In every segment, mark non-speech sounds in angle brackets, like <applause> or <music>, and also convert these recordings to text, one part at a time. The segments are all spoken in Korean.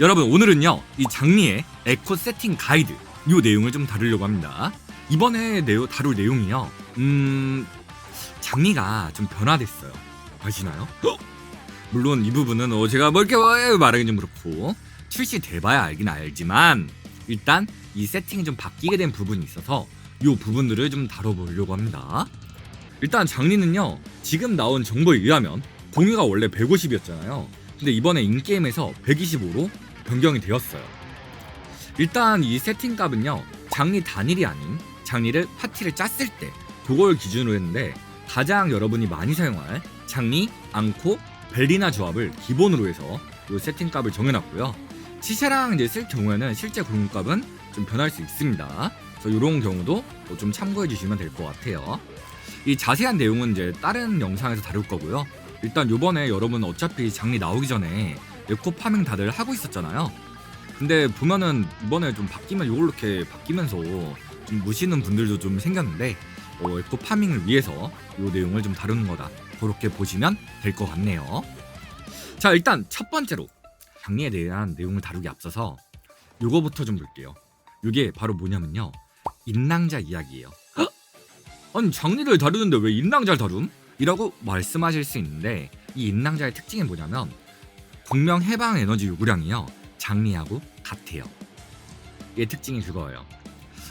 여러분 오늘은요 이 장미의 에코 세팅 가이드 요 내용을 좀 다루려고 합니다. 이번에 내용 다룰 내용이요. 음 장미가 좀 변화됐어요. 아시나요? 어? 물론 이 부분은 어, 제가 뭐 이렇게 어, 말하기 좀 그렇고 출시돼봐야 알긴 알지만 일단 이 세팅이 좀 바뀌게 된 부분이 있어서 요 부분들을 좀 다뤄보려고 합니다. 일단 장리는요 지금 나온 정보에 의하면 공유가 원래 150이었잖아요. 근데 이번에 인게임에서 125로 변경이 되었어요. 일단 이 세팅 값은요 장리 단일이 아닌 장리를 파티를 짰을 때 그걸 기준으로 했는데 가장 여러분이 많이 사용할 장리, 앙코, 벨리나 조합을 기본으로 해서 이 세팅 값을 정해놨고요. 치샤랑 이제 쓸 경우에는 실제 공유값은 좀 변할 수 있습니다. 그래서 이런 경우도 뭐좀 참고해 주시면 될 것 같아요. 이 자세한 내용은 이제 다른 영상에서 다룰 거고요. 일단 요번에 여러분 어차피 장리 나오기 전에 에코 파밍 다들 하고 있었잖아요. 근데 보면은 이번에 좀 바뀌면 요걸로 이렇게 바뀌면서 좀 무시는 분들도 좀 생겼는데 어, 에코 파밍을 위해서 요 내용을 좀 다루는 거다. 그렇게 보시면 될 것 같네요. 자 일단 첫 번째로 장리에 대한 내용을 다루기 앞서서 요거부터 좀 볼게요. 요게 바로 뭐냐면요. 인낭자 이야기예요. 헉? <gasps> 아니 장리를 다루는데 왜 인낭자를 다룸? 이라고 말씀하실 수 있는데 이 인낭자의 특징이 뭐냐면 공명 해방 에너지 요구량이요 장리하고 같아요. 이게 특징이 그거예요.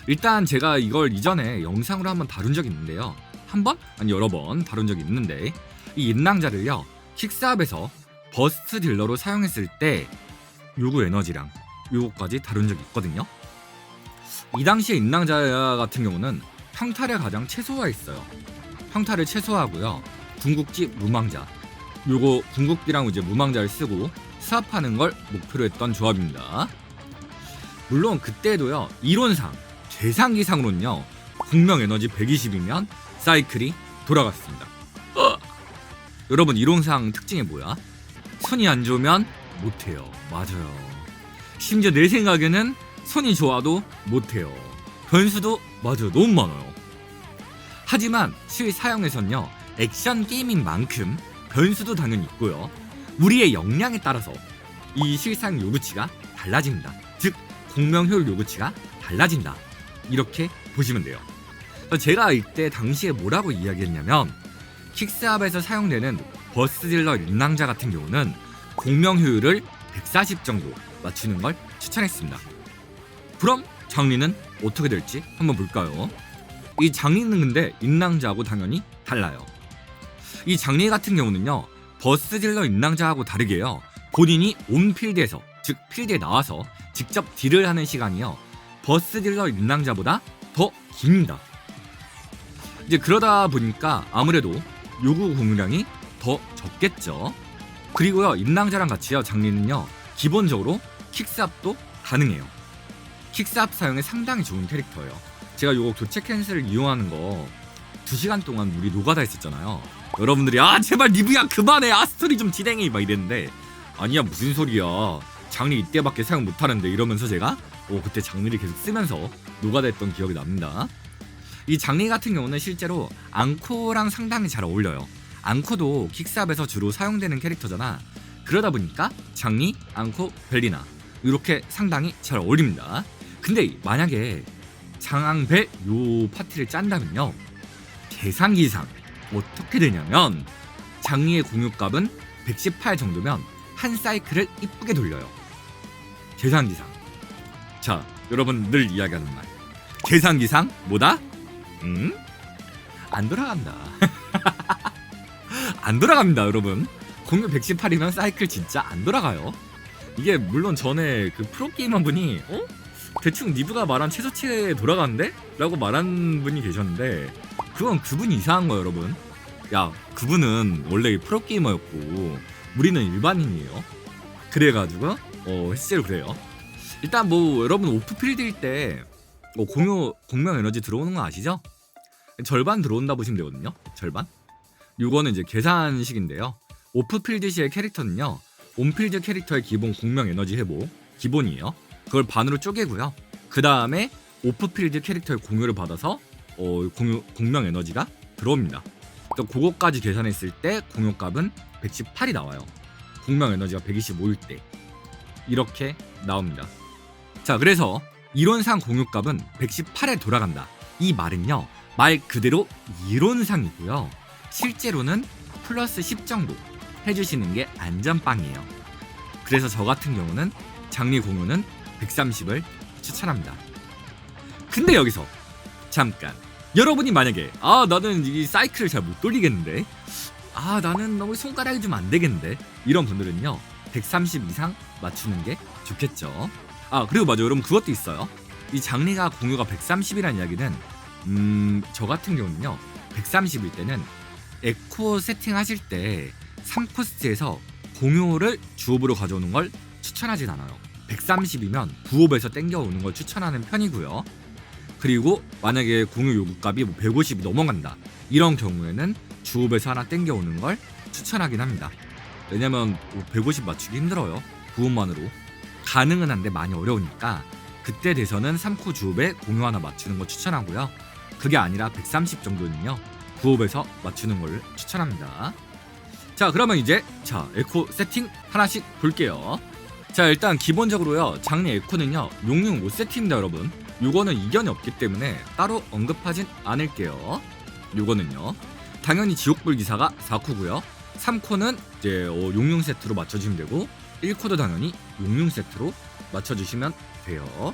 일단 제가 이걸 이전에 영상으로 한번 다룬 적이 있는데요. 한 번? 아니 여러 번 다룬 적이 있는데 이 인낭자를요 킥스압에서 버스트 딜러로 사용했을 때 요구 에너지랑 요거까지 다룬 적이 있거든요. 이 당시에 인낭자 같은 경우는 평타를 가장 최소화했어요. 평타를 최소화하고요. 궁극지 무망자. 요거 궁극기랑 이제 무망자를 쓰고 수합하는 걸 목표로 했던 조합입니다. 물론 그때도요. 이론상 계산기상으로는요. 공명 에너지 120이면 사이클이 돌아갔습니다. 어! 여러분 이론상 특징이 뭐야? 손이 안 좋으면 못해요. 맞아요. 심지어 내 생각에는 손이 좋아도 못해요. 변수도 맞아요. 너무 많아요. 하지만 실 사용에선요 액션 게임인 만큼 변수도 당연히 있고요. 우리의 역량에 따라서 이 실상 요구치가 달라집니다. 즉 공명 효율 요구치가 달라진다. 이렇게 보시면 돼요. 제가 이때 당시에 뭐라고 이야기했냐면 킥스압에서 사용되는 버스딜러 인낭자 같은 경우는 공명 효율을 140 정도 맞추는 걸 추천했습니다. 그럼 장리는 어떻게 될지 한번 볼까요? 이 장리는 근데 인낭자하고 당연히 달라요. 이 장리 같은 경우는요 버스 딜러 인낭자하고 다르게요 본인이 온 필드에서 즉 필드에 나와서 직접 딜을 하는 시간이요 버스 딜러 인낭자보다 더 깁니다. 이제 그러다 보니까 아무래도 요구 공유량이 더 적겠죠. 그리고요 인낭자랑 같이요 장리는요 기본적으로 킥스압도 가능해요. 킥스압 사용에 상당히 좋은 캐릭터예요. 제가 요거 교체 캔슬을 이용하는 거 2시간 동안 우리 노가다 했었잖아요. 여러분들이 아 제발 리브야 그만해 아 스토리 좀 진행해 막 이랬는데 아니야 무슨 소리야 장리 이때밖에 사용 못하는데 이러면서 제가 어, 그때 장리를 계속 쓰면서 했던 기억이 납니다. 이 장리 같은 경우는 실제로 앙코랑 상당히 잘 어울려요. 앙코도 킥스압에서 주로 사용되는 캐릭터잖아. 그러다 보니까 장리, 앙코, 벨리나 이렇게 상당히 잘 어울립니다. 근데 만약에 장앙배 요 파티를 짠다면요 계산기상 어떻게 되냐면 장리의 공유값은 118 정도면 한 사이클을 이쁘게 돌려요 계산기상 자 여러분 늘 이야기하는 말 계산기상 뭐다? 음? 안 돌아간다 <laughs> 안 돌아갑니다 여러분 공유 118이면 사이클 진짜 안 돌아가요 이게 물론 전에 그 프로게이머 분이 어? 대충 니브가 말한 최소치에 돌아가는데? 라고 말한 분이 계셨는데 그건 그분이 이상한 거예요 여러분 야 그분은 원래 프로게이머였고 우리는 일반인이에요 그래가지고 어 실제로 그래요 일단 뭐 여러분 오프필드일 때 어, 공유 공명 에너지 들어오는 거 아시죠? 절반 들어온다 보시면 되거든요 절반 요거는 이제 계산식인데요 오프필드 시의 캐릭터는요 온필드 캐릭터의 기본 공명 에너지 회복 기본이에요 그걸 반으로 쪼개고요. 그 다음에 오프필드 캐릭터의 공유를 받아서 어, 공유, 공명 에너지가 들어옵니다. 또 그거까지 계산했을 때 공유값은 118이 나와요. 공명 에너지가 125일 때. 이렇게 나옵니다. 자, 그래서 이론상 공유값은 118에 돌아간다. 이 말은요, 말 그대로 이론상이고요. 실제로는 플러스 10 정도 해주시는 게 안전빵이에요. 그래서 저 같은 경우는 장미 공유는 130을 추천합니다. 근데 여기서 잠깐 여러분이 만약에 아 나는 이 사이클을 잘 못 돌리겠는데 아 나는 너무 손가락이 좀 안 되겠는데 이런 분들은요 130 이상 맞추는 게 좋겠죠. 아 그리고 맞아 요 여러분 그것도 있어요. 이 장리가 공유가 130이라는 이야기는 음 저 같은 경우는요 130일 때는 에코 세팅하실 때 3코스트에서 공유를 주업으로 가져오는 걸 추천하진 않아요. 130이면 부업에서 땡겨오는 걸 추천하는 편이고요. 그리고 만약에 공유 요구값이 뭐 150이 넘어간다 이런 경우에는 주업에서 하나 땡겨오는 걸 추천하긴 합니다. 왜냐면 150 맞추기 힘들어요. 부업만으로 가능은 한데 많이 어려우니까 그때 돼서는 3코 주업에 공유 하나 맞추는 거 추천하고요. 그게 아니라 130 정도는요 부업에서 맞추는 걸 추천합니다. 자 그러면 이제 자 에코 세팅 하나씩 볼게요. 자 일단 기본적으로요 장리 에코는요 용융 못 세팅입니다 여러분. 요거는 이견이 없기 때문에 따로 언급하진 않을게요. 요거는요. 당연히 지옥불 기사가 4코고요. 3코는 이제 어, 용융 세트로 맞춰주시면 되고 1코도 당연히 용융 세트로 맞춰주시면 돼요.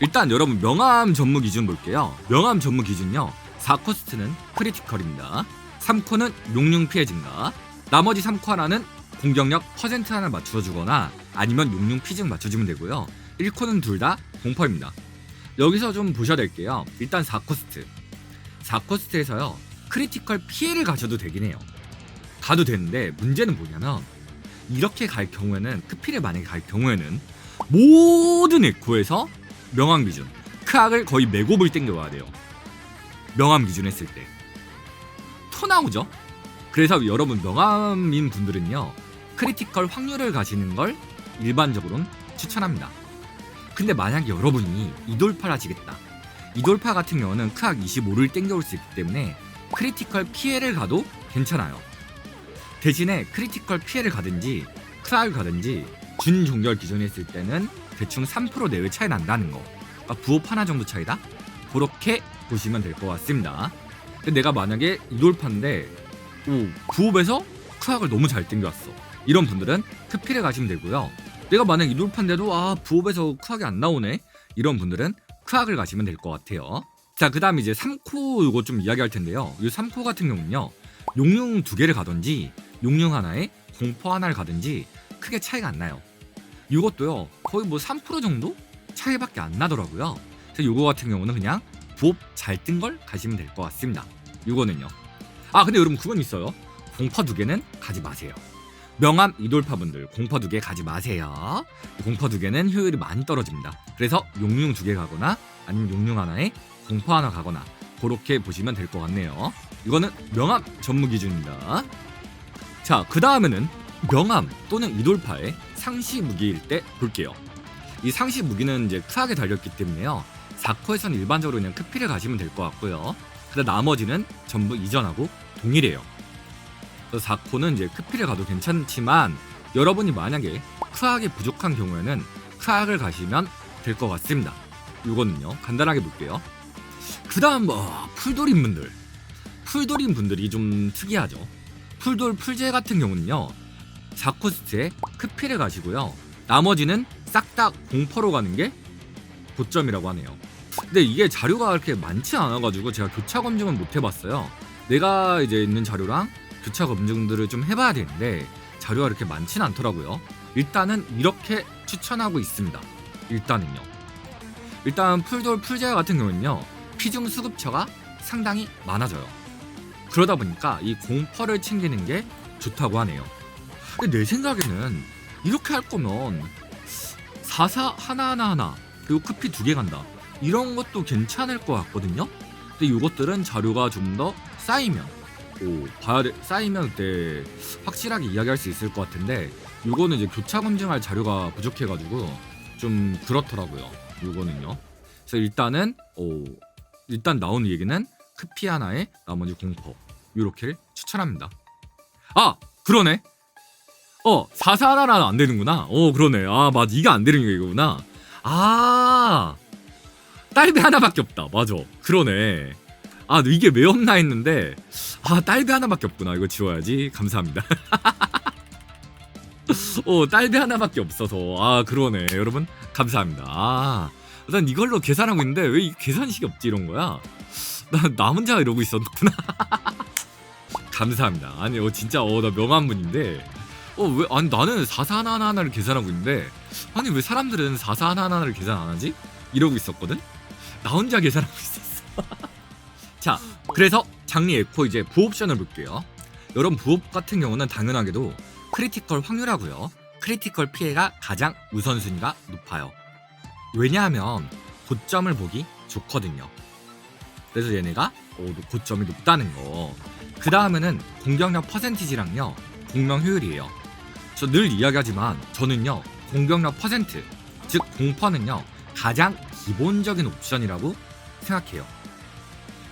일단 여러분 명암 전무 기준 볼게요. 명암 전무 기준요. 4코스트는 크리티컬입니다. 3코는 용융 피해 증가. 나머지 3코 하나는 공격력 퍼센트 하나 맞춰주거나 아니면 용융 피증 맞춰주면 되고요. 1코는 둘 다 공퍼입니다. 여기서 좀 보셔야 될게요. 일단 4코스트. 4코스트에서요. 크리티컬 피해를 가셔도 되긴 해요. 가도 되는데 문제는 뭐냐면 이렇게 갈 경우에는 크피를 만약에 갈 경우에는 모든 에코에서 명암 기준 크악을 거의 매곱을 땡겨와야 돼요. 명암 기준 했을 때. 토 나오죠? 그래서 여러분 명암인 분들은요. 크리티컬 확률을 가시는 걸 일반적으로는 추천합니다. 근데 만약에 여러분이 이돌파를 하시겠다. 이돌파 같은 경우는 크악 25를 땡겨올 수 있기 때문에 크리티컬 피해를 가도 괜찮아요. 대신에 크리티컬 피해를 가든지 크악을 가든지 준 종결 기존에 했을 때는 대충 3% 내외 차이 난다는 거. 그러니까 부업 하나 정도 차이다? 그렇게 보시면 될 것 같습니다. 근데 내가 만약에 이돌파인데 오, 부업에서 크악을 너무 잘 땡겨왔어. 이런 분들은 크피를 가시면 되고요. 내가 만약 이돌파인데도 아 부업에서 크악이 안 나오네. 이런 분들은 크악을 가시면 될 것 같아요. 자, 그 다음 이제 3코 이거 좀 이야기할 텐데요. 이 3코 같은 경우는요. 용융 두 개를 가든지 용융 하나에 공포 하나를 가든지 크게 차이가 안 나요. 이것도요. 거의 뭐 3% 정도 차이밖에 안 나더라고요. 그래서 요거 같은 경우는 그냥 부업 잘 뜬 걸 가시면 될 것 같습니다. 이거는요. 아 근데 여러분 그건 있어요. 공파 두 개는 가지 마세요. 명암 이돌파분들 공파 두개 가지 마세요. 공파 두 개는 효율이 많이 떨어집니다. 그래서 용융 두 개 가거나 아니면 용융 하나에 공파 하나 가거나 그렇게 보시면 될 것 같네요. 이거는 명암 전무 기준입니다. 자, 그 다음에는 명암 또는 이돌파의 상시 무기일 때 볼게요. 이 상시 무기는 이제 크하게 달렸기 때문에요. 4코에서는 일반적으로 그냥 크피를 가시면 될 것 같고요. 근데 나머지는 전부 이전하고 동일해요. 그래서 4코는 이제 크피를 가도 괜찮지만 여러분이 만약에 크하게 부족한 경우에는 크학을 가시면 될 것 같습니다. 이거는요 간단하게 볼게요. 그 다음 뭐 풀돌인 분들 풀돌인 분들이 좀 특이하죠. 풀돌 풀제 같은 경우는요 4코스트에 크피를 가시고요. 나머지는 싹 다 공퍼로 가는 게 고점이라고 하네요. 근데 이게 자료가 그렇게 많지 않아가지고 제가 교차 검증은 못 해봤어요. 내가 이제 있는 자료랑 교차 검증들을 좀 해봐야 되는데 자료가 그렇게 많지는 않더라고요. 일단은 이렇게 추천하고 있습니다. 일단은요. 일단 풀돌 풀제 같은 경우는요 피중 수급처가 상당히 많아져요. 그러다 보니까 이 공퍼를 챙기는 게 좋다고 하네요. 근데 내 생각에는 이렇게 할 거면 44 하나하나 하나 그리고 크피 두 개 간다. 이런 것도 괜찮을 것 같거든요. 근데 이것들은 자료가 좀 더 쌓이면 오, 봐야 돼. 쌓이면 그때 확실하게 이야기할 수 있을 것 같은데 이거는 이제 교차 검증할 자료가 부족해가지고 좀 그렇더라고요. 이거는요. 그래서 일단은 오, 일단 나온 얘기는 크피 하나에 나머지 공포 이렇게 추천합니다. 아 그러네. 어, 44하나는 안 되는구나. 어, 그러네. 아, 맞아. 이게 안 되는 게 이거구나. 아, 딸배 하나밖에 없다. 맞아. 그러네. 아, 이게 왜 없나 했는데, 아, 딸배 하나밖에 없구나. 이거 지워야지. 감사합니다. <laughs> 어, 딸배 하나밖에 없어서. 아, 그러네. 여러분, 감사합니다. 아, 난 이걸로 계산하고 있는데, 왜이 계산식이 없지? 이런 거야? 나, 나 혼자 이러고 있었구나. <laughs> 감사합니다. 아니, 어, 진짜, 어, 나 명한 분인데, 어, 왜, 아니, 나는 44 하나하나를 계산하고 있는데, 아니, 왜 사람들은 44 하나하나를 계산 안 하지? 이러고 있었거든? 나 혼자 계산하고 있었어. <laughs> 자, 그래서 장리 에코 이제 부옵션을 볼게요. 여러분, 부옵 같은 경우는 당연하게도 크리티컬 확률하고요. 크리티컬 피해가 가장 우선순위가 높아요. 왜냐하면 고점을 보기 좋거든요. 그래서 얘네가 어, 고점이 높다는 거. 그 다음에는 공격력 퍼센티지랑요, 공명 효율이에요. 저 늘 이야기하지만 저는요, 공격력 퍼센트, 즉 공퍼는요, 가장 기본적인 옵션이라고 생각해요.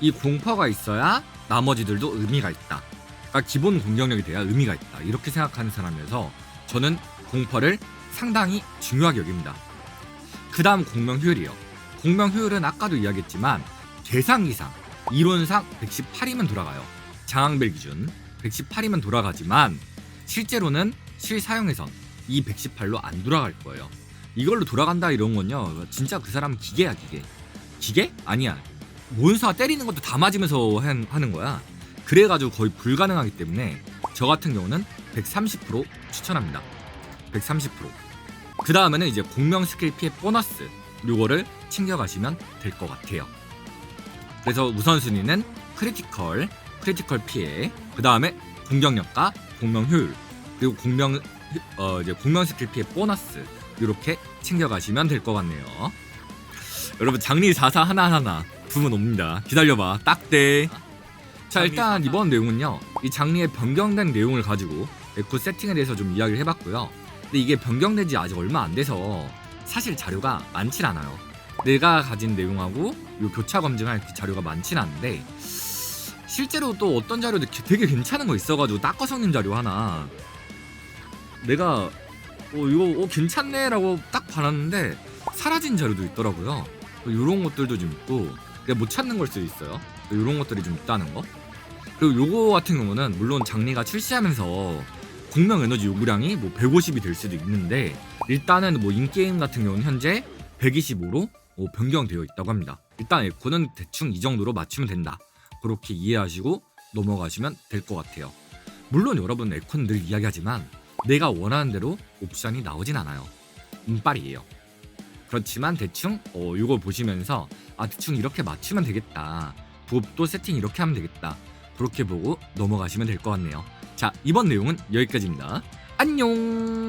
이 공퍼가 있어야 나머지들도 의미가 있다. 그러니까 기본 공격력이 돼야 의미가 있다. 이렇게 생각하는 사람이어서 저는 공퍼를 상당히 중요하게 여깁니다. 그 다음 공명 효율이요. 공명 효율은 아까도 이야기했지만 계산기상 이론상 118이면 돌아가요. 장항벨 기준 118이면 돌아가지만 실제로는 실사용에선 이 118로 안 돌아갈 거예요. 이걸로 돌아간다 이런 건요. 진짜 그 사람은 기계야 기계. 기계? 아니야. 몬스터 때리는 것도 다 맞으면서 한- 하는 거야. 그래가지고 거의 불가능하기 때문에 저 같은 경우는 130% 추천합니다. 130%. 그 다음에는 이제 공명 스킬 피해 보너스 요거를 챙겨가시면 될 것 같아요. 그래서 우선순위는 크리티컬, 크리티컬 피해, 그 다음에 공격력과 공명 효율, 그리고 공명 어 이제 공명 스킬 피해 보너스 이렇게 챙겨가시면 될 것 같네요. 여러분 장리 44 하나 하나 부문 옵니다. 기다려봐. 딱대. 자 일단 이번 내용은요 이 장리의 변경된 내용을 가지고 에코 세팅에 대해서 좀 이야기를 해봤고요. 근데 이게 변경된 지 아직 얼마 안 돼서 사실 자료가 많진 않아요. 내가 가진 내용하고 요 교차 검증할 그 자료가 많진 않은데 실제로 또 어떤 자료도 게- 되게 괜찮은 거 있어가지고 섞는 자료 하나 내가 어 이거 어 괜찮네라고 딱 받았는데 사라진 자료도 있더라고요. 이런 것들도 좀 있고 내가 못 찾는 걸 수도 있어요. 이런 것들이 좀 있다는 거. 그리고 요거 같은 경우는 물론 장리가 출시하면서 공명 에너지 요구량이 뭐 150이 될 수도 있는데 일단은 뭐 인게임 같은 경우는 현재 125로 어, 변경되어 있다고 합니다. 일단 에코는 대충 이 정도로 맞추면 된다. 그렇게 이해하시고 넘어가시면 될 것 같아요. 물론 여러분 에코는 늘 이야기하지만 내가 원하는 대로 옵션이 나오진 않아요. 운빨이에요. 그렇지만 대충 어, 이거 보시면서 아 대충 이렇게 맞추면 되겠다. 부업도 세팅 이렇게 하면 되겠다. 그렇게 보고 넘어가시면 될 것 같네요. 자 이번 내용은 여기까지입니다. 안녕.